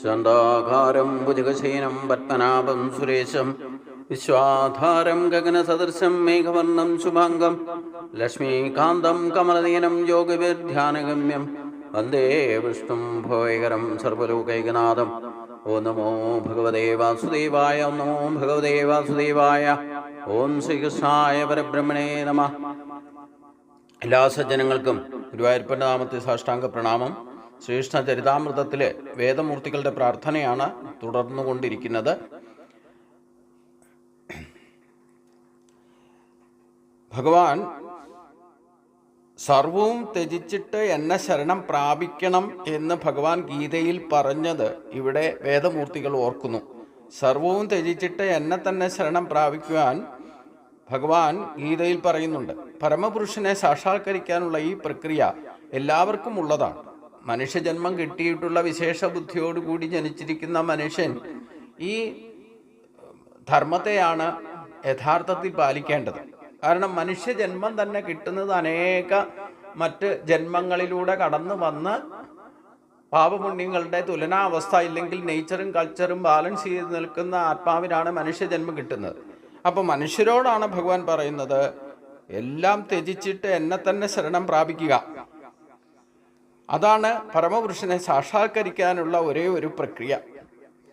ശാന്താകാരം ഭുജഗശയനം പത്മനാഭം സുരേശം വിശ്വാധാരം ഗഗനസദൃശം മേഘവർണം ശുഭാംഗം ലക്ഷ്മീകാന്തം കമലനയനം യോഗവിധ്യാനഗമ്യം വന്ദേ വിഷ്ണും ഭോയകരം സർവലോകൈകനാഥം ഓ നമോ ഭഗവതേ വാസുദേവായ ഓം നമോ ഭഗവതേ വാസുദേവായ ഓം ശ്രീകൃഷ്ണായ പരബ്രഹ്മണേ നമ. എല്ലാ സജ്ജനങ്ങൾക്കും ഗുരുവായൂരപ്പന്റെ നാമത്തെ സാഷ്ടാംഗ പ്രണാമം. ശ്രീകൃഷ്ണ ചരിതാമൃതത്തിലെ വേദമൂർത്തികളുടെ പ്രാർത്ഥനയാണ് തുടർന്നുകൊണ്ടിരിക്കുന്നത്. ഭഗവാൻ സർവവും ത്യജിച്ചിട്ട് എന്നെ ശരണം പ്രാപിക്കണം എന്ന് ഭഗവാൻ ഗീതയിൽ പറഞ്ഞത് ഇവിടെ വേദമൂർത്തികൾ ഓർക്കുന്നു. സർവവും ത്യജിച്ചിട്ട് എന്നെ തന്നെ ശരണം പ്രാപിക്കുവാൻ ഭഗവാൻ ഗീതയിൽ പറയുന്നുണ്ട്. പരമപുരുഷനെ സാക്ഷാത്കരിക്കാനുള്ള ഈ പ്രക്രിയ എല്ലാവർക്കും ഉള്ളതാണ്. മനുഷ്യജന്മം കിട്ടിയിട്ടുള്ള വിശേഷ ബുദ്ധിയോടുകൂടി ജനിച്ചിരിക്കുന്ന മനുഷ്യൻ ഈ ധർമ്മത്തെയാണ് യഥാർത്ഥത്തിൽ പാലിക്കേണ്ടത്. കാരണം മനുഷ്യജന്മം തന്നെ കിട്ടുന്നത് അനേക മറ്റ് ജന്മങ്ങളിലൂടെ കടന്നു വന്ന് പാപപുണ്യങ്ങളുടെ തുലനാവസ്ഥ ഇല്ലെങ്കിൽ നേച്ചറും കൾച്ചറും ബാലൻസ് ചെയ്ത് നിൽക്കുന്ന ആത്മാവിനാണ് മനുഷ്യജന്മം കിട്ടുന്നത്. അപ്പോൾ മനുഷ്യരോടാണ് ഭഗവാൻ പറയുന്നത് എല്ലാം ത്യജിച്ചിട്ട് എന്നെ തന്നെ ശരണം പ്രാപിക്കുക. അതാണ് പരമപുരുഷനെ സാക്ഷാത്കരിക്കാനുള്ള ഒരേ ഒരു പ്രക്രിയ.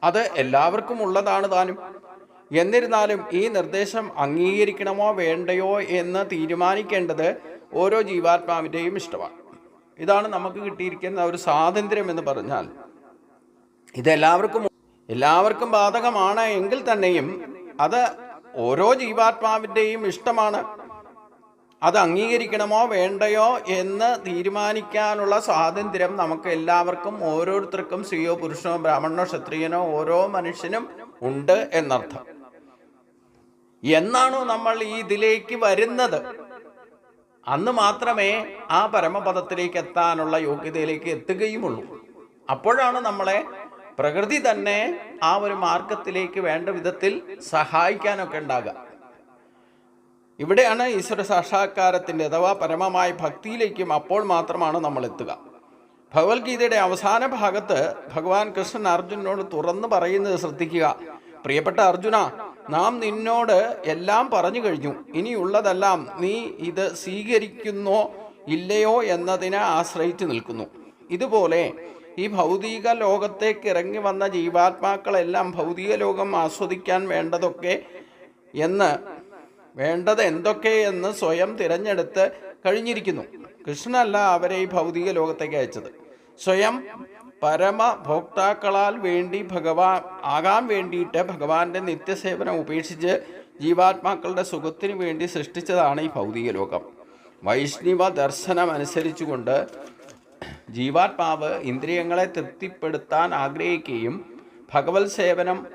അത് എല്ലാവർക്കും ഉള്ളതാണ് താനും. എന്നിരുന്നാലും ഈ നിർദ്ദേശം അംഗീകരിക്കണമോ വേണ്ടയോ എന്ന് തീരുമാനിക്കേണ്ടത് ഓരോ ജീവാത്മാവിന്റെയും ഇഷ്ടമാണ്. ഇതാണ് നമുക്ക് കിട്ടിയിരിക്കുന്ന ഒരു സ്വാതന്ത്ര്യം എന്ന് പറഞ്ഞാൽ. ഇതെല്ലാവർക്കും എല്ലാവർക്കും ബാധകമാണ് എങ്കിൽ തന്നെയും അത് ഓരോ ജീവാത്മാവിന്റെയും ഇഷ്ടമാണ്. അത് അംഗീകരിക്കണമോ വേണ്ടയോ എന്ന് തീരുമാനിക്കാനുള്ള സ്വാതന്ത്ര്യം നമുക്ക് എല്ലാവർക്കും ഓരോരുത്തർക്കും സ്ത്രീയോ പുരുഷനോ ബ്രാഹ്മണനോ ക്ഷത്രിയനോ ഓരോ മനുഷ്യനും ഉണ്ട് എന്നർത്ഥം. എന്നാണോ നമ്മൾ ഈ ഇതിലേക്ക് വരുന്നത്? അന്ന് മാത്രമേ ആ പരമപദത്തിലേക്ക് എത്താനുള്ള യോഗ്യതയിലേക്ക് എത്തുകയുമുള്ളൂ. അപ്പോഴാണ് നമ്മളെ പ്രകൃതി തന്നെ ആ ഒരു മാർഗത്തിലേക്ക് വേണ്ട വിധത്തിൽ സഹായിക്കാനൊക്കെ ഉണ്ടാകുക. ഇവിടെയാണ് ഈശ്വര സാക്ഷാത്കാരത്തിന്റെ അഥവാ പരമമായ ഭക്തിയിലേക്കും അപ്പോൾ മാത്രമാണ് നമ്മൾ എത്തുക. ഭഗവത്ഗീതയുടെ അവസാന ഭാഗത്ത് ഭഗവാൻ കൃഷ്ണൻ അർജുനോട് തുറന്നു പറയുന്നത് ശ്രദ്ധിക്കുക. പ്രിയപ്പെട്ട അർജുന നാം നിന്നോട് എല്ലാം പറഞ്ഞു കഴിഞ്ഞു. ഇനിയുള്ളതെല്ലാം നീ ഇത് സ്വീകരിക്കുന്നോ ഇല്ലയോ എന്നതിനെ ആശ്രയിച്ചു നിൽക്കുന്നു. ഇതുപോലെ ഈ ഭൗതിക ലോകത്തേക്ക് ഇറങ്ങി വന്ന ജീവാത്മാക്കളെല്ലാം ഭൗതിക ലോകം ആസ്വദിക്കാൻ വേണ്ടതൊക്കെ എന്ന് വേണ്ടത് എന്തൊക്കെയെന്ന് സ്വയം തിരഞ്ഞെടുത്ത് കഴിഞ്ഞിരിക്കുന്നു. കൃഷ്ണനല്ല അവരെ ഈ ഭൗതിക ലോകത്തേക്ക് അയച്ചത്. സ്വയം പരമഭോക്താക്കളാൽ വേണ്ടി ഭഗവാൻ ആകാൻ വേണ്ടിയിട്ട് ഭഗവാന്റെ നിത്യസേവനം ഉപേക്ഷിച്ച് ജീവാത്മാക്കളുടെ സുഖത്തിന് വേണ്ടി സൃഷ്ടിച്ചതാണ് ഈ ഭൗതിക ലോകം. വൈഷ്ണവ ദർശനം അനുസരിച്ചുകൊണ്ട് ജീവാത്മാവ് ഇന്ദ്രിയങ്ങളെ തൃപ്തിപ്പെടുത്താൻ ആഗ്രഹിക്കുകയും ഭഗവത് സേവനം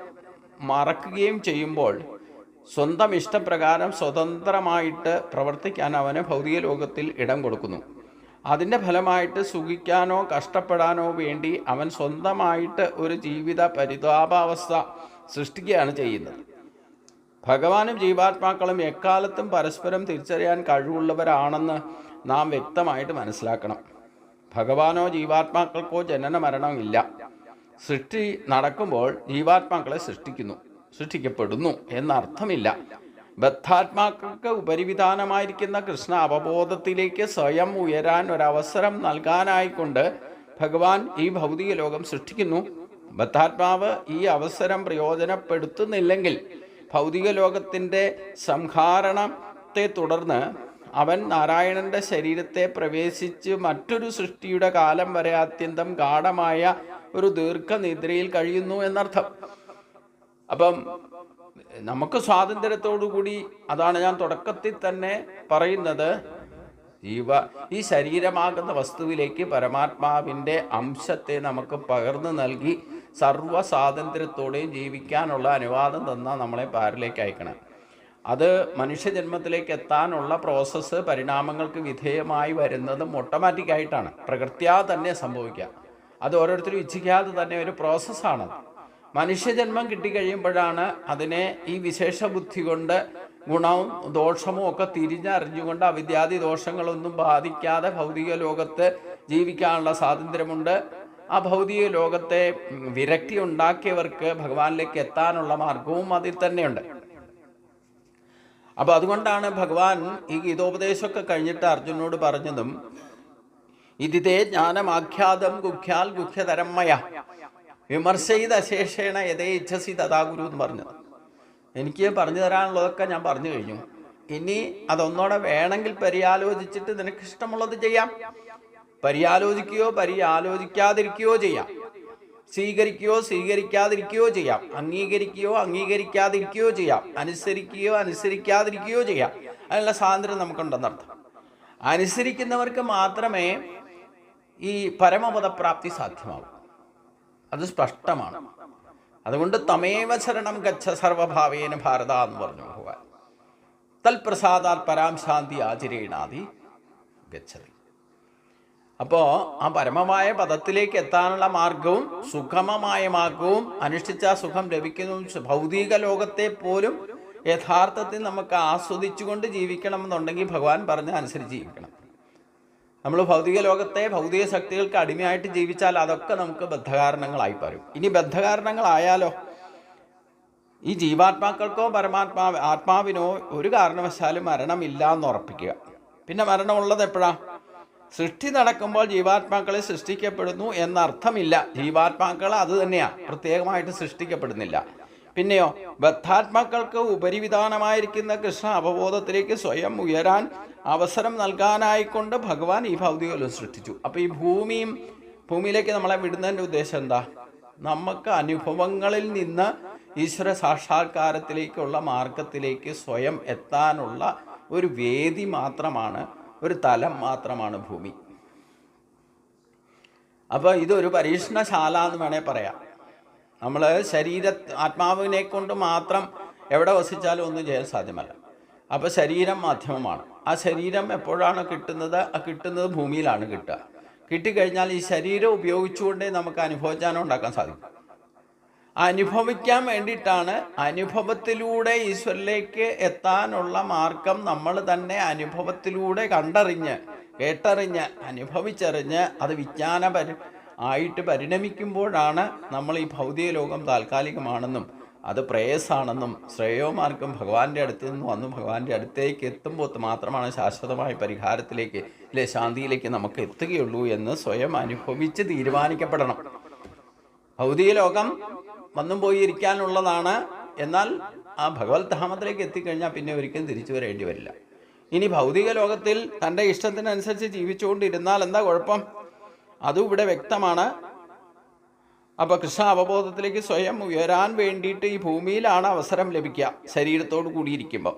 മറക്കുകയും ചെയ്യുമ്പോൾ സ്വന്തം ഇഷ്ടപ്രകാരം സ്വതന്ത്രമായിട്ട് പ്രവർത്തിക്കാൻ അവന് ഭൗതിക ലോകത്തിൽ ഇടം കൊടുക്കുന്നു. അതിന്റെ ഫലമായിട്ട് സുഖിക്കാനോ കഷ്ടപ്പെടാനോ വേണ്ടി അവൻ സ്വന്തമായിട്ട് ഒരു ജീവിത പരിതാപാവസ്ഥ സൃഷ്ടിക്കുകയാണ് ചെയ്യുന്നത്. ഭഗവാനും ജീവാത്മാക്കളും എക്കാലത്തും പരസ്പരം തിരിച്ചറിയാൻ കഴിവുള്ളവരാണെന്ന് നാം വ്യക്തമായിട്ട് മനസ്സിലാക്കണം. ഭഗവാനോ ജീവാത്മാക്കൾക്കോ ജനന മരണമില്ല. സൃഷ്ടി നടക്കുമ്പോൾ ജീവാത്മാക്കളെ സൃഷ്ടിക്കുന്നു. സൃഷ്ടിക്കപ്പെടുന്നു എന്നർത്ഥമില്ല. ബദ്ധാത്മാക്കൾക്ക് ഉപരിവിധാനമായിരിക്കുന്ന കൃഷ്ണ അവബോധത്തിലേക്ക് സ്വയം ഉയരാൻ ഒരവസരം നൽകാനായിക്കൊണ്ട് ഭഗവാൻ ഈ ഭൗതിക ലോകം സൃഷ്ടിക്കുന്നു. ബദ്ധാത്മാവ് ഈ അവസരം പ്രയോജനപ്പെടുത്തുന്നില്ലെങ്കിൽ ഭൗതിക ലോകത്തിന്റെ സംഹാരണത്തെ തുടർന്ന് അവൻ നാരായണന്റെ ശരീരത്തെ പ്രവേശിച്ച് മറ്റൊരു സൃഷ്ടിയുടെ കാലം വരെ അത്യന്തം ഗാഠമായ ഒരു ദീർഘനിദ്രയിൽ കഴിയുന്നു എന്നർത്ഥം. അപ്പം നമുക്ക് സ്വാതന്ത്ര്യത്തോടു കൂടി അതാണ് ഞാൻ തുടക്കത്തിൽ തന്നെ പറയുന്നത്. ജീവ ഈ ശരീരമാകുന്ന വസ്തുവിലേക്ക് പരമാത്മാവിന്റെ അംശത്തെ നമുക്ക് പകർന്നു നൽകി സർവ സ്വാതന്ത്ര്യത്തോടെയും ജീവിക്കാനുള്ള അനുവാദം തന്ന നമ്മളെ പാരിലേക്ക് അയക്കണം. അത് മനുഷ്യജന്മത്തിലേക്ക് എത്താനുള്ള പ്രോസസ്സ് പരിണാമങ്ങൾക്ക് വിധേയമായി വരുന്നതും ഓട്ടോമാറ്റിക്കായിട്ടാണ് പ്രകൃത്യാ തന്നെ സംഭവിക്കുക. അത് ഓരോരുത്തരും ഇച്ഛിക്കാതെ തന്നെ ഒരു പ്രോസസ്സാണത് മനുഷ്യജന്മം കിട്ടിക്കഴിയുമ്പോഴാണ് അതിനെ ഈ വിശേഷ ബുദ്ധി കൊണ്ട് ഗുണവും ദോഷവും ഒക്കെ തിരിഞ്ഞറിഞ്ഞുകൊണ്ട് അവിദ്യാദി ദോഷങ്ങളൊന്നും ബാധിക്കാതെ ഭൗതിക ലോകത്ത് ജീവിക്കാനുള്ള സ്വാതന്ത്ര്യമുണ്ട്. ആ ഭൗതിക ലോകത്തെ വിരക്തി ഉണ്ടാക്കിയവർക്ക് ഭഗവാനിലേക്ക് എത്താനുള്ള മാർഗവും അതിൽ തന്നെയുണ്ട്. അപ്പൊ അതുകൊണ്ടാണ് ഭഗവാൻ ഈ ഗീതോപദേശമൊക്കെ കഴിഞ്ഞിട്ട് അർജുനോട് പറഞ്ഞതും ഇതിതേ ജ്ഞാനമാഖ്യാതം ഗുഖ്യാൽ ഗുഖ്യതരം മയ വിമർശയിത് അശേഷേണ യഥേ ഇച്ഛസി തഥാ ഗുരു എന്ന് പറഞ്ഞത് എനിക്ക് പറഞ്ഞു തരാനുള്ളതൊക്കെ ഞാൻ പറഞ്ഞു കഴിഞ്ഞു. ഇനി അതൊന്നോടെ വേണമെങ്കിൽ പര്യാലോചിച്ചിട്ട് നിനക്ക് ഇഷ്ടമുള്ളത് ചെയ്യാം. പര്യാലോചിക്കുകയോ പര്യാലോചിക്കാതിരിക്കുകയോ ചെയ്യാം. സ്വീകരിക്കുകയോ സ്വീകരിക്കാതിരിക്കുകയോ ചെയ്യാം. അംഗീകരിക്കുകയോ അംഗീകരിക്കാതിരിക്കുകയോ ചെയ്യാം. അനുസരിക്കുകയോ അനുസരിക്കാതിരിക്കുകയോ ചെയ്യാം. അതിനുള്ള സ്വാതന്ത്ര്യം നമുക്കുണ്ടെന്നർത്ഥം അനുസരിക്കുന്നവർക്ക് മാത്രമേ ഈ പരമപദപ്രാപ്തി സാധ്യമാവൂ. അത് സ്പഷ്ടമാണ്. അതുകൊണ്ട് തമേവ ശരണം ഗച്ഛ സർവഭാവേന ഭാരത എന്ന് പറഞ്ഞു ഭഗവാൻ. തൽപ്രസാദാൽ പരാം ശാന്തി ആചരേണാതി ഗച്ഛതി. അപ്പോൾ ആ പരമമായ പദത്തിലേക്ക് എത്താനുള്ള മാർഗവും സുഗമമായ മാർഗവും അനുഷ്ഠിച്ച സുഖം ലഭിക്കുന്നു ഭൗതിക ലോകത്തെ പോലും യഥാർത്ഥത്തിൽ നമുക്ക് ആസ്വദിച്ചുകൊണ്ട് ജീവിക്കണം എന്നുണ്ടെങ്കിൽ ഭഗവാൻ പറഞ്ഞ അനുസരിച്ച് ജീവിക്കണം. നമ്മൾ ഭൗതിക ലോകത്തെ ഭൗതിക ശക്തികൾക്ക് അടിമയായിട്ട് ജീവിച്ചാൽ അതൊക്കെ നമുക്ക് ബദ്ധകാരണങ്ങളായി പറയും ഇനി ബദ്ധകാരണങ്ങളായാലോ? ഈ ജീവാത്മാക്കൾക്കോ പരമാത്മാ ആത്മാവിനോ ഒരു കാരണവശാലും മരണമില്ല എന്ന് ഉറപ്പിക്കുക. പിന്നെ മരണമുള്ളത് എപ്പോഴാ? സൃഷ്ടി നടക്കുമ്പോൾ ജീവാത്മാക്കളെ സൃഷ്ടിക്കപ്പെടുന്നു എന്നർത്ഥമില്ല. ജീവാത്മാക്കൾ അത് തന്നെയാണ് പ്രത്യേകമായിട്ട് സൃഷ്ടിക്കപ്പെടുന്നില്ല. പിന്നെയോ ബദ്ധാത്മാക്കൾക്ക് ഉപരിവിധാനമായിരിക്കുന്ന കൃഷ്ണ അവബോധത്തിലേക്ക് സ്വയം ഉയരാൻ അവസരം നൽകാനായിക്കൊണ്ട് ഭഗവാൻ ഈ ഭൗതിക ലോകം സൃഷ്ടിച്ചു. അപ്പോൾ ഈ ഭൂമിയും ഭൂമിയിലേക്ക് നമ്മളെ വിടുന്നതിന്റെ ഉദ്ദേശം എന്താ? നമുക്ക് അനുഭവങ്ങളിൽ നിന്ന് ഈശ്വര സാക്ഷാത്കാരത്തിലേക്കുള്ള മാർഗത്തിലേക്ക് സ്വയം എത്താനുള്ള ഒരു വേദി മാത്രമാണ് ഒരു തലം മാത്രമാണ് ഭൂമി. അപ്പോൾ ഇതൊരു പരീക്ഷണശാല എന്ന് വേണേൽ പറയാം. നമ്മൾ ശരീര ആത്മാവിനെ കൊണ്ട് മാത്രം എവിടെ വസിച്ചാലും ഒന്നും ചെയ്യാൻ സാധ്യമല്ല. അപ്പോൾ ശരീരം മാധ്യമമാണ്. ആ ശരീരം എപ്പോഴാണ് കിട്ടുന്നത്? ആ കിട്ടുന്നത് ഭൂമിയിലാണ് കിട്ടുക. കിട്ടിക്കഴിഞ്ഞാൽ ഈ ശരീരം ഉപയോഗിച്ചുകൊണ്ടേ നമുക്ക് അനുഭവജ്ഞാനം ഉണ്ടാക്കാൻ സാധിക്കും. അനുഭവിക്കാൻ വേണ്ടിയിട്ടാണ് അനുഭവത്തിലൂടെ ഈശ്വരിലേക്ക് എത്താനുള്ള മാർഗം നമ്മൾ തന്നെ അനുഭവത്തിലൂടെ കണ്ടറിഞ്ഞ് കേട്ടറിഞ്ഞ് അനുഭവിച്ചറിഞ്ഞ് അത് വിജ്ഞാനപര ആയിട്ട് പരിണമിക്കുമ്പോഴാണ് നമ്മൾ ഈ ഭൗതിക ലോകം താൽക്കാലികമാണെന്നും അത് പ്രേയസാണെന്നും ശ്രേയോമാർഗം ഭഗവാന്റെ അടുത്ത് നിന്ന് വന്നു ഭഗവാന്റെ അടുത്തേക്ക് എത്തുമ്പോൾ മാത്രമാണ് ശാശ്വതമായ പരിഹാരത്തിലേക്ക് അല്ലെ ശാന്തിയിലേക്ക് നമുക്ക് എത്തുകയുള്ളൂ എന്ന് സ്വയം അനുഭവിച്ച് തീരുമാനിക്കപ്പെടണം. ഭൗതിക ലോകം വന്നും പോയി ഇരിക്കാനുള്ളതാണ് എന്നാൽ ആ ഭഗവത് ധാമത്തിലേക്ക് എത്തിക്കഴിഞ്ഞാൽ പിന്നെ ഒരിക്കലും തിരിച്ചു വരേണ്ടി വരില്ല. ഇനി ഭൗതിക ലോകത്തിൽ തന്റെ ഇഷ്ടത്തിനനുസരിച്ച് ജീവിച്ചുകൊണ്ടിരുന്നാൽ എന്താ കുഴപ്പം? അതും ഇവിടെ വ്യക്തമാണ്. അപ്പോൾ കൃഷ്ണ അവബോധത്തിലേക്ക് സ്വയം ഉയരാൻ വേണ്ടിയിട്ട് ഈ ഭൂമിയിലാണ് അവസരം ലഭിക്കുക ശരീരത്തോട് കൂടിയിരിക്കുമ്പോൾ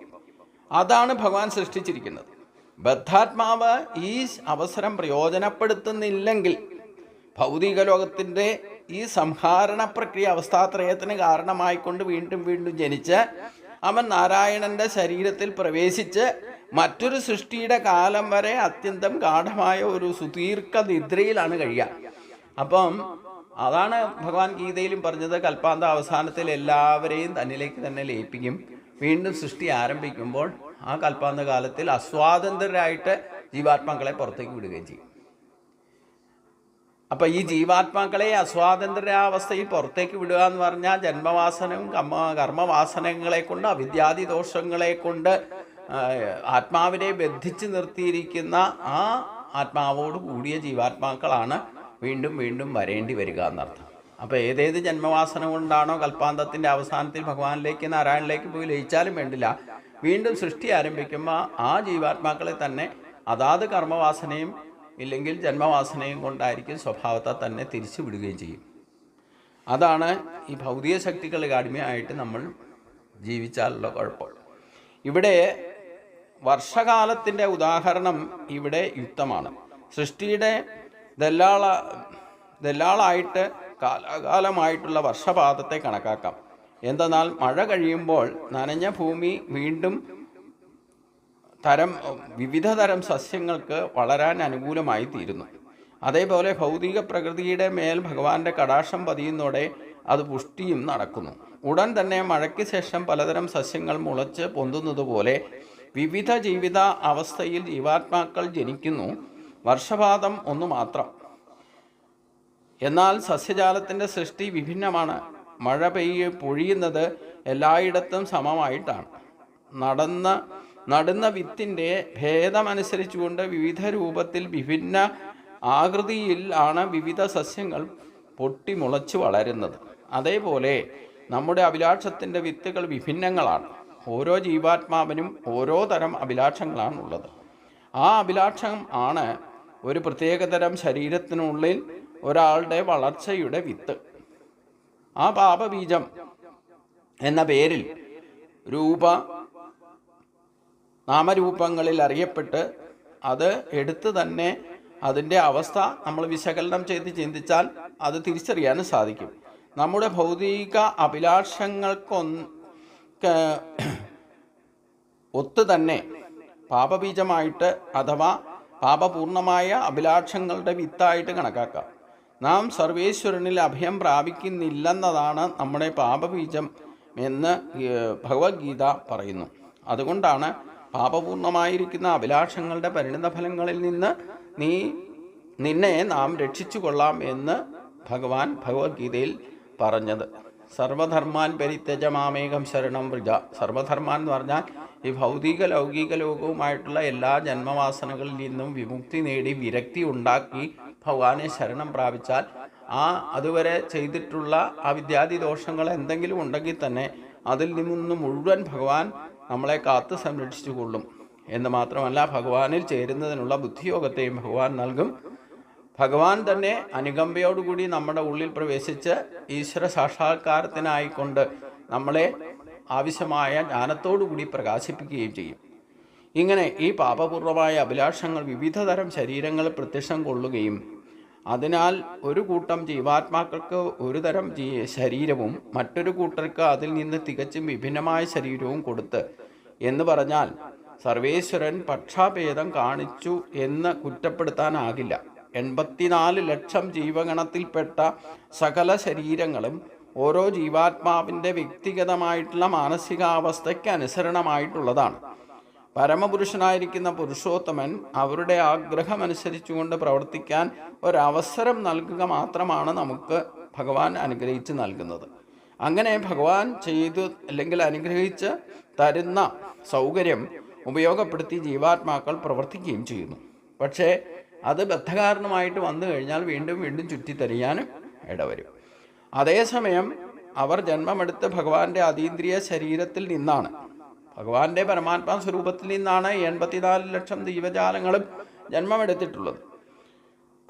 അതാണ് ഭഗവാൻ സൃഷ്ടിച്ചിരിക്കുന്നത്. ബദ്ധാത്മാവ് ഈ അവസരം പ്രയോജനപ്പെടുത്തുന്നില്ലെങ്കിൽ ഭൗതിക ലോകത്തിന്റെ ഈ സംഹാരണ പ്രക്രിയ അവസ്ഥാത്രയത്തിന് കാരണമായിക്കൊണ്ട് വീണ്ടും വീണ്ടും ജനിച്ച് അവൻ നാരായണന്റെ ശരീരത്തിൽ പ്രവേശിച്ച് മറ്റൊരു സൃഷ്ടിയുടെ കാലം വരെ അത്യന്തം ഗാഠമായ ഒരു സുദീർഘ നിദ്രയിലാണ് കഴിയുക. അപ്പം അതാണ് ഭഗവാൻ ഗീതയിലും പറഞ്ഞത്. കൽപ്പാന്ത അവസാനത്തിൽ എല്ലാവരെയും തന്നിലേക്ക് തന്നെ ലയിപ്പിക്കും. വീണ്ടും സൃഷ്ടി ആരംഭിക്കുമ്പോൾ ആ കൽപ്പാന്ത കാലത്തിൽ അസ്വാതന്ത്ര്യരായിട്ട് ജീവാത്മാക്കളെ പുറത്തേക്ക് വിടുകയും ചെയ്യും. അപ്പൊ ഈ ജീവാത്മാക്കളെ അസ്വാതന്ത്ര്യാവസ്ഥയിൽ പുറത്തേക്ക് വിടുക എന്ന് പറഞ്ഞാൽ ജന്മവാസനവും കർമ്മ കർമ്മവാസനങ്ങളെ കൊണ്ട് അവിദ്യാദി ദോഷങ്ങളെ കൊണ്ട് ആത്മാവിനെ ബന്ധിച്ചു നിർത്തിയിരിക്കുന്ന ആ ആത്മാവോട് കൂടിയ ജീവാത്മാക്കളാണ് വീണ്ടും വീണ്ടും വരേണ്ടി വരിക എന്നർത്ഥം. അപ്പോൾ ഏതേത് ജന്മവാസന കൊണ്ടാണോ കൽപ്പാന്തത്തിന്റെ അവസാനത്തിൽ ഭഗവാനിലേക്ക് നാരായണിലേക്ക് പോയി ലയിച്ചാലും വേണ്ടില്ല. വീണ്ടും സൃഷ്ടി ആരംഭിക്കുമ്പോൾ ആ ജീവാത്മാക്കളെ തന്നെ അതാത് കർമ്മവാസനയും ഇല്ലെങ്കിൽ ജന്മവാസനയും കൊണ്ടായിരിക്കും സ്വഭാവത്തെ തന്നെ തിരിച്ചു വിടുകയും ചെയ്യും. അതാണ് ഈ ഭൗതിക ശക്തികളുടെ അടിമയായിട്ട് നമ്മൾ ജീവിച്ചാലുള്ള കുഴപ്പം. ഇവിടെ വർഷകാലത്തിന്റെ ഉദാഹരണം ഇവിടെ യുക്തമാണ്. സൃഷ്ടിയുടെ ദല്ലാള ദല്ലാളായിട്ട് കാലാകാലമായിട്ടുള്ള വർഷപാതത്തെ കണക്കാക്കാം. എന്തെന്നാൽ മഴ കഴിയുമ്പോൾ നനഞ്ഞ ഭൂമി വീണ്ടും തരം വിവിധ തരം സസ്യങ്ങൾക്ക് വളരാൻ അനുകൂലമായി തീരുന്നു. അതേപോലെ ഭൗതിക പ്രകൃതിയുടെ മേൽ ഭഗവാന്റെ കടാക്ഷം പതിയുന്നതോടെ അത് പുഷ്ടിയും നടക്കുന്നു. ഉടൻ തന്നെ മഴയ്ക്ക് ശേഷം പലതരം സസ്യങ്ങൾ മുളച്ച് പൊന്തുന്നത് പോലെ വിവിധ ജീവിത അവസ്ഥയിൽ ജീവാത്മാക്കൾ ജനിക്കുന്നു. വർഷപാതം ഒന്നു മാത്രം. എന്നാൽ സസ്യജാലത്തിന്റെ സൃഷ്ടി വിഭിന്നമാണ്. മഴ പെയ്യ് പൊഴിയുന്നത് എല്ലായിടത്തും സമമായിട്ടാണ്. നടന്ന നടുന്ന വിത്തിന്റെ ഭേദമനുസരിച്ചുകൊണ്ട് വിവിധ രൂപത്തിൽ വിഭിന്ന ആകൃതിയിൽ ആണ് വിവിധ സസ്യങ്ങൾ പൊട്ടി മുളച്ചു വളരുന്നത്. അതേപോലെ നമ്മുടെ അഭിലാഷത്തിന്റെ വിത്തുകൾ വിഭിന്നങ്ങളാണ്. ഓരോ ജീവാത്മാവിനും ഓരോ തരം അഭിലാഷങ്ങളാണ് ഉള്ളത് ആ അഭിലാഷം ആണ് ഒരു പ്രത്യേകതരം ശരീരത്തിനുള്ളിൽ ഒരാളുടെ വളർച്ചയുടെ വിത്ത്. ആ പാപബീജം എന്ന പേരിൽ രൂപ നാമരൂപങ്ങളിൽ അറിയപ്പെട്ട് അത് എടുത്ത് തന്നെ അതിന്റെ അവസ്ഥ നമ്മൾ വിശകലനം ചെയ്ത് ചിന്തിച്ചാൽ അത് തിരിച്ചറിയാനും സാധിക്കും. നമ്മുടെ ഭൗതിക അഭിലാഷങ്ങൾക്കൊന്ന് ഒത്തു തന്നെ പാപബീജമായിട്ട് അഥവാ പാപപൂർണമായ അഭിലാഷങ്ങളുടെ വിത്തായിട്ട് കണക്കാക്കാം. നാം സർവേശ്വരനിൽ അഭയം പ്രാപിക്കുന്നില്ലെന്നതാണ് നമ്മുടെ പാപബീജം എന്ന് ഭഗവത്ഗീത പറയുന്നു. അതുകൊണ്ടാണ് പാപപൂർണമായിരിക്കുന്ന അഭിലാഷങ്ങളുടെ പരിണിതഫലങ്ങളിൽ നിന്ന് നീ നിന്നെ നാം രക്ഷിച്ചു കൊള്ളാം എന്ന് ഭഗവാൻ ഭഗവത്ഗീതയിൽ പറഞ്ഞത്. സർവധർമാൻ പരിത്യജമാമേകം ശരണം വൃജ സർവധർമാൻ എന്ന് പറഞ്ഞാൽ ഈ ഭൗതിക ലൗകിക ലോകവുമായിട്ടുള്ള എല്ലാ ജന്മവാസനകളിൽ നിന്നും വിമുക്തി നേടി വിരക്തി ഉണ്ടാക്കി ഭഗവാനെ ശരണം പ്രാപിച്ചാൽ ആ അതുവരെ ചെയ്തിട്ടുള്ള ആ വിദ്യാദി ദോഷങ്ങൾ എന്തെങ്കിലും ഉണ്ടെങ്കിൽ തന്നെ അതിൽ നിന്നും മുഴുവൻ ഭഗവാൻ നമ്മളെ കാത്തു സംരക്ഷിച്ചു കൊള്ളും. എന്ന് മാത്രമല്ല ഭഗവാനിൽ ചേരുന്നതിനുള്ള ബുദ്ധിയോഗത്തെയും ഭഗവാൻ നൽകും. ഭഗവാൻ തന്നെ അനുകമ്പയോടുകൂടി നമ്മുടെ ഉള്ളിൽ പ്രവേശിച്ച് ഈശ്വര സാക്ഷാത്കാരത്തിനായിക്കൊണ്ട് നമ്മളെ ആവശ്യമായ ജ്ഞാനത്തോടുകൂടി പ്രകാശിപ്പിക്കുകയും ചെയ്യും. ഇങ്ങനെ ഈ പാപപൂർവമായ അഭിലാഷങ്ങൾ വിവിധതരം ശരീരങ്ങളിൽ പ്രത്യക്ഷം കൊള്ളുകയും അതിനാൽ ഒരു കൂട്ടം ജീവാത്മാക്കൾക്ക് ഒരു തരം ശരീരവും മറ്റൊരു കൂട്ടർക്ക് അതിൽ നിന്ന് തികച്ചും വിഭിന്നമായ ശരീരവും കൊടുത്ത് എന്ന് പറഞ്ഞാൽ സർവേശ്വരൻ പക്ഷാഭേദം കാണിച്ചു എന്ന് കുറ്റപ്പെടുത്താനാകില്ല. എൺപത്തിനാല് ലക്ഷം ജീവഗണത്തിൽപ്പെട്ട സകല ശരീരങ്ങളും ഓരോ ജീവാത്മാവിന്റെ വ്യക്തിഗതമായിട്ടുള്ള മാനസികാവസ്ഥയ്ക്ക് അനുസരണമായിട്ടുള്ളതാണ്. പരമപുരുഷനായിരിക്കുന്ന പുരുഷോത്തമൻ അവരുടെ ആഗ്രഹമനുസരിച്ചുകൊണ്ട് പ്രവർത്തിക്കാൻ ഒരവസരം നൽകുക മാത്രമാണ് നമുക്ക് ഭഗവാൻ അനുഗ്രഹിച്ച് നൽകുന്നത്. അങ്ങനെ ഭഗവാൻ ചെയ്തു അല്ലെങ്കിൽ അനുഗ്രഹിച്ച് തരുന്ന സൗകര്യം ഉപയോഗപ്പെടുത്തി ജീവാത്മാക്കൾ പ്രവർത്തിക്കുകയും ചെയ്യുന്നു. പക്ഷേ അത് ബദ്ധകാരണമായിട്ട് വന്നു കഴിഞ്ഞാൽ വീണ്ടും വീണ്ടും ചുറ്റിത്തരിയാനും ഇടവരും. അതേസമയം അവർ ജന്മമെടുത്ത് ഭഗവാന്റെ അതീന്ദ്രിയ ശരീരത്തിൽ നിന്നാണ്. ഭഗവാന്റെ പരമാത്മാ സ്വരൂപത്തിൽ നിന്നാണ് എൺപത്തിനാല് ലക്ഷം ജീവജാലങ്ങളും ജന്മമെടുത്തിട്ടുള്ളത്.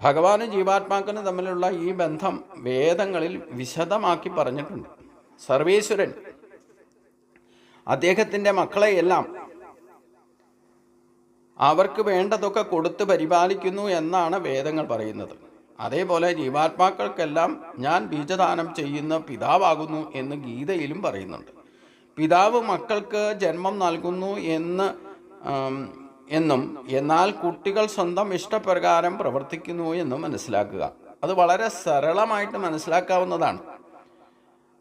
ഭഗവാനും ജീവാത്മാക്കനും തമ്മിലുള്ള ഈ ബന്ധം വേദങ്ങളിൽ വിശദമാക്കി പറഞ്ഞിട്ടുണ്ട്. സർവേശ്വരൻ അദ്ദേഹത്തിന്റെ മക്കളെയെല്ലാം അവർക്ക് വേണ്ടതൊക്കെ കൊടുത്ത് പരിപാലിക്കുന്നു എന്നാണ് വേദങ്ങൾ പറയുന്നത്. അതേപോലെ ജീവാത്മാക്കൾക്കെല്ലാം ഞാൻ ബീജദാനം ചെയ്യുന്ന പിതാവാകുന്നു എന്ന് ഗീതയിലും പറയുന്നുണ്ട്. പിതാവ് മക്കൾക്ക് ജന്മം നൽകുന്നു എന്ന് എന്നും എന്നാൽ കുട്ടികൾ സ്വന്തം ഇഷ്ടപ്രകാരം പ്രവർത്തിക്കുന്നു എന്നും മനസ്സിലാക്കുക. അത് വളരെ സരളമായിട്ട് മനസ്സിലാക്കാവുന്നതാണ്.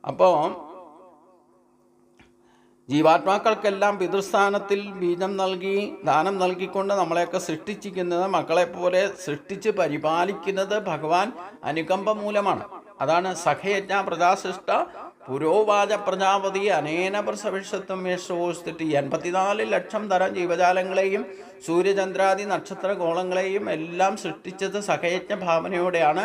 അപ്പോൾ ജീവാത്മാക്കൾക്കെല്ലാം പിതൃസ്ഥാനത്തിൽ ബീജം നൽകി ദാനം നൽകിക്കൊണ്ട് നമ്മളെയൊക്കെ സൃഷ്ടിച്ചിരിക്കുന്നത് മക്കളെപ്പോലെ സൃഷ്ടിച്ച് പരിപാലിക്കുന്നത് ഭഗവാൻ അനുകമ്പ മൂലമാണ് അതാണ് സഖയജ്ഞ പ്രജാസൃഷ്ട പുരോവാച പ്രജാപതി അനേന പ്രസവിഷത്വം യേശോസ്തിട്ട് എൺപത്തിനാല് ലക്ഷം തരം ജീവജാലങ്ങളെയും സൂര്യചന്ദ്രാദി നക്ഷത്ര ഗോളങ്ങളെയും എല്ലാം സൃഷ്ടിച്ചത് സഹയജ്ഞ ഭാവനയോടെയാണ്.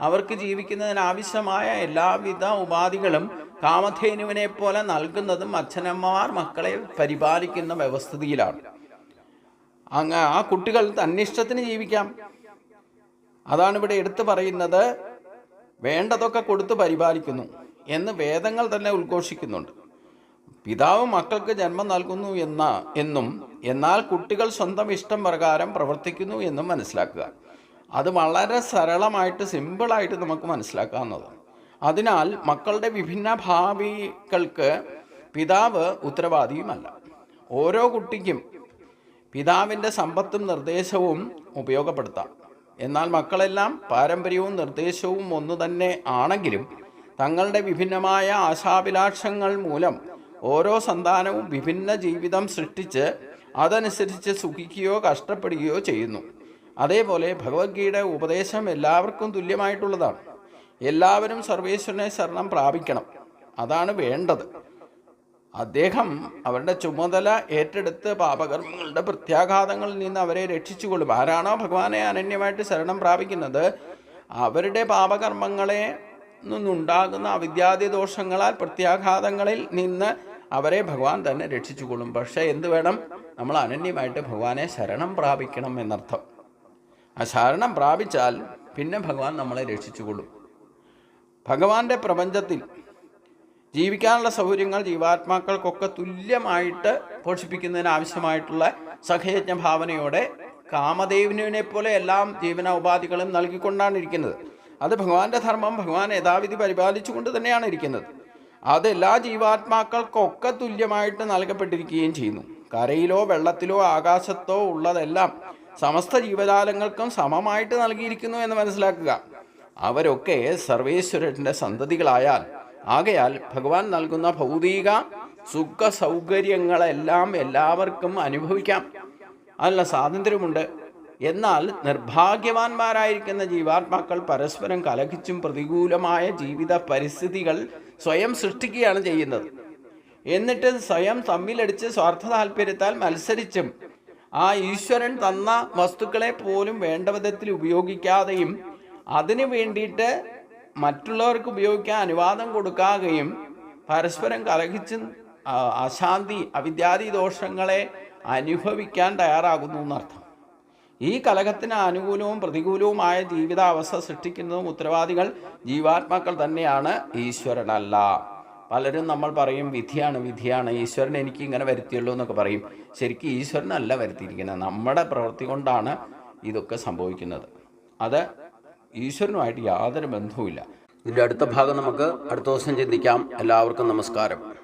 അവർക്ക് ജീവിക്കുന്നതിനാവശ്യമായ എല്ലാവിധ ഉപാധികളും കാമധേനുവിനെ പോലെ നൽകുന്നതും അച്ഛനമ്മമാർ മക്കളെ പരിപാലിക്കുന്ന വ്യവസ്ഥിതിയിലാണ്. അങ്ങ് ആ കുട്ടികൾ തന്നിഷ്ടത്തിന് ജീവിക്കാം. അതാണ് ഇവിടെ എടുത്തു പറയുന്നത്. വേണ്ടതൊക്കെ കൊടുത്ത് പരിപാലിക്കുന്നു എന്ന് വേദങ്ങൾ തന്നെ ഉദ്ഘോഷിക്കുന്നുണ്ട്. പിതാവ് മക്കൾക്ക് ജന്മം നൽകുന്നു എന്ന എന്നും എന്നാൽ കുട്ടികൾ സ്വന്തം ഇഷ്ടം പ്രകാരം പ്രവർത്തിക്കുന്നു എന്നും മനസ്സിലാക്കുക. അത് വളരെ സരളമായിട്ട് സിമ്പിളായിട്ട് നമുക്ക് മനസ്സിലാക്കാവുന്നതാണ്. അതിനാൽ മക്കളുടെ വിഭിന്ന ഭാവികൾക്ക് പിതാവ് ഉത്തരവാദിയുമല്ല. ഓരോ കുട്ടിക്കും പിതാവിന്റെ സമ്പത്തും നിർദ്ദേശവും ഉപയോഗപ്പെടുത്താം. എന്നാൽ മക്കളെല്ലാം പാരമ്പര്യവും നിർദ്ദേശവും ഒന്നു തന്നെ ആണെങ്കിലും തങ്ങളുടെ വിഭിന്നമായ ആശാഭിലാഷങ്ങൾ മൂലം ഓരോ സന്താനവും വിഭിന്ന ജീവിതം സൃഷ്ടിച്ച് അതനുസരിച്ച് സുഖിക്കുകയോ കഷ്ടപ്പെടുകയോ ചെയ്യുന്നു. അതേപോലെ ഭഗവത്ഗീതയുടെ ഉപദേശം എല്ലാവർക്കും തുല്യമായിട്ടുള്ളതാണ്. എല്ലാവരും സർവേശ്വരനെ ശരണം പ്രാപിക്കണം. അതാണ് വേണ്ടത്. അദ്ദേഹം അവരുടെ ചുമതല ഏറ്റെടുത്ത് പാപകർമ്മങ്ങളുടെ പ്രത്യാഘാതങ്ങളിൽ നിന്ന് അവരെ രക്ഷിച്ചുകൊള്ളും. ആരാണോ ഭഗവാനെ അനന്യമായിട്ട് ശരണം പ്രാപിക്കുന്നത് അവരുടെ പാപകർമ്മങ്ങളെ നിന്നുണ്ടാകുന്ന അവിദ്യാദി ദോഷങ്ങളാൽ പ്രത്യാഘാതങ്ങളിൽ നിന്ന് അവരെ ഭഗവാൻ തന്നെ രക്ഷിച്ചുകൊള്ളും. പക്ഷേ എന്ത് വേണം? നമ്മൾ അനന്യമായിട്ട് ഭഗവാനെ ശരണം പ്രാപിക്കണം എന്നർത്ഥം. ആ ശരണം പ്രാപിച്ചാൽ പിന്നെ ഭഗവാൻ നമ്മളെ രക്ഷിച്ചുകൊള്ളും. ഭഗവാന്റെ പ്രപഞ്ചത്തിൽ ജീവിക്കാനുള്ള സൗകര്യങ്ങൾ ജീവാത്മാക്കൾക്കൊക്കെ തുല്യമായിട്ട് പോഷിപ്പിക്കുന്നതിന് ആവശ്യമായിട്ടുള്ള സഹയജ്ഞ ഭാവനയോടെ കാമദേവിനെ പോലെ എല്ലാം ജീവന ഉപാധികളും നൽകിക്കൊണ്ടാണ് ഇരിക്കുന്നത്. അത് ഭഗവാന്റെ ധർമ്മം ഭഗവാൻ യഥാവിധി പരിപാലിച്ചുകൊണ്ട് തന്നെയാണ് ഇരിക്കുന്നത്. അത് എല്ലാ ജീവാത്മാക്കൾക്കൊക്കെ തുല്യമായിട്ട് നൽകപ്പെട്ടിരിക്കുകയും ചെയ്യുന്നു. കരയിലോ വെള്ളത്തിലോ ആകാശത്തോ ഉള്ളതെല്ലാം സമസ്ത ജീവജാലങ്ങൾക്കും സമമായിട്ട് നൽകിയിരിക്കുന്നു എന്ന് മനസ്സിലാക്കുക. അവരൊക്കെ സർവേശ്വരന്റെ സന്തതികളായാൽ. ആകയാൽ ഭഗവാൻ നൽകുന്ന ഭൗതിക സുഖ സൗകര്യങ്ങളെല്ലാം എല്ലാവർക്കും അനുഭവിക്കാം. അതിനുള്ള സ്വാതന്ത്ര്യമുണ്ട്. എന്നാൽ നിർഭാഗ്യവാന്മാരായിരിക്കുന്ന ജീവാത്മാക്കൾ പരസ്പരം കലഹിച്ചും പ്രതികൂലമായ ജീവിത പരിസ്ഥിതികൾ സ്വയം സൃഷ്ടിക്കുകയാണ് ചെയ്യുന്നത്. എന്നിട്ട് സ്വയം തമ്മിലടിച്ച് സ്വാർത്ഥ താല്പര്യത്താൽ മത്സരിച്ചും ആ ഈശ്വരൻ തന്ന വസ്തുക്കളെ പോലും വേണ്ട വിധത്തിൽ ഉപയോഗിക്കാതെയും അതിനു വേണ്ടിയിട്ട് മറ്റുള്ളവർക്ക് ഉപയോഗിക്കാൻ അനുവാദം കൊടുക്കാതെയും പരസ്പരം കലഹിച്ച് അശാന്തി അവിദ്യാദി ദോഷങ്ങളെ അനുഭവിക്കാൻ തയ്യാറാകുന്നു എന്നർത്ഥം. ഈ കലഹത്തിന് അനുകൂലവും പ്രതികൂലവുമായ ജീവിതാവസ്ഥ സൃഷ്ടിക്കുന്നതും ഉത്തരവാദികൾ ജീവാത്മാക്കൾ തന്നെയാണ് ഈശ്വരനല്ല. പലരും നമ്മൾ പറയും വിധിയാണ് വിധിയാണ് ഈശ്വരൻ എനിക്ക് ഇങ്ങനെ വരുത്തിയുള്ളൂ എന്നൊക്കെ പറയും. ശരിക്കും ഈശ്വരനല്ല വരുത്തിയിരിക്കുന്നത്. നമ്മുടെ പ്രവൃത്തി കൊണ്ടാണ് ഇതൊക്കെ സംഭവിക്കുന്നത്. അത് ഈശ്വരനുമായിട്ട് യാതൊരു ബന്ധവുമില്ല. ഇതിന്റെ അടുത്ത ഭാഗം നമുക്ക് അടുത്ത ദിവസം ചിന്തിക്കാം. എല്ലാവർക്കും നമസ്കാരം.